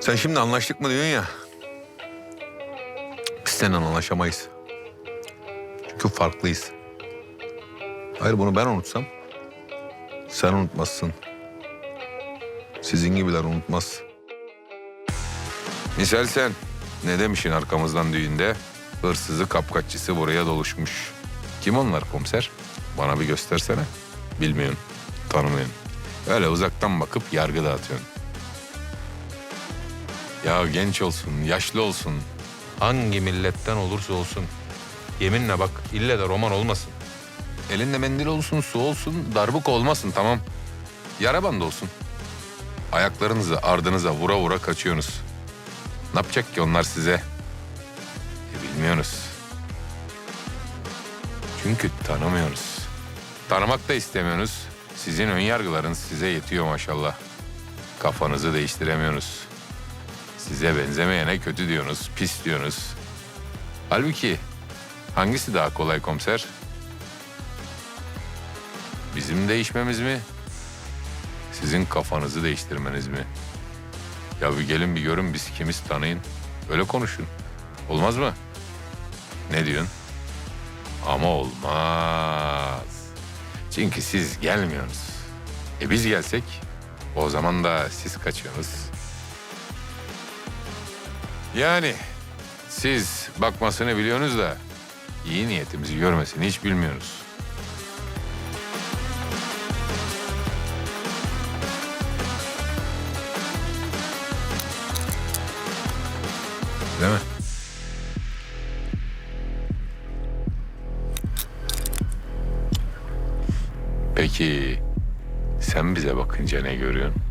Sen şimdi anlaştık mı diyorsun ya. Biz seninle anlaşamayız. Çünkü farklıyız. Hayır bunu ben unutsam sen unutmazsın. Sizin gibiler unutmaz. Misal sen ne demişin arkamızdan düğünde? Hırsızı kapkaççısı buraya doluşmuş. Kim onlar komiser? Bana bir göstersene. Bilmiyorsun, tanımıyorsun. Öyle uzaktan bakıp yargı dağıtıyorsun. Ya genç olsun, yaşlı olsun. Hangi milletten olursa olsun. Yeminle bak ille de roman olmasın. Elinde mendil olsun, su olsun, darbuk olmasın tamam. Yara bandı olsun. Ayaklarınızı ardınıza vura vura kaçıyorsunuz. Ne yapacak ki onlar size? E, bilmiyorsunuz. Çünkü tanımıyorsunuz. Tanımak da istemiyorsunuz. Sizin ön yargılarınız size yetiyor maşallah. Kafanızı değiştiremiyorsunuz. Size benzemeyene kötü diyorsunuz, pis diyorsunuz. Halbuki hangisi daha kolay komiser? Bizim değişmemiz mi? Sizin kafanızı değiştirmeniz mi? Ya bir gelin bir görün biz kimiz tanıyın. Öyle konuşun. Olmaz mı? Ne diyorsun? Ama olmaz. Çünkü siz gelmiyorsunuz. E biz gelsek o zaman da siz kaçıyorsunuz. Yani siz bakmasını biliyorsunuz da iyi niyetimizi görmesini hiç bilmiyorsunuz. Değil mi? Peki sen bize bakınca ne görüyorsun?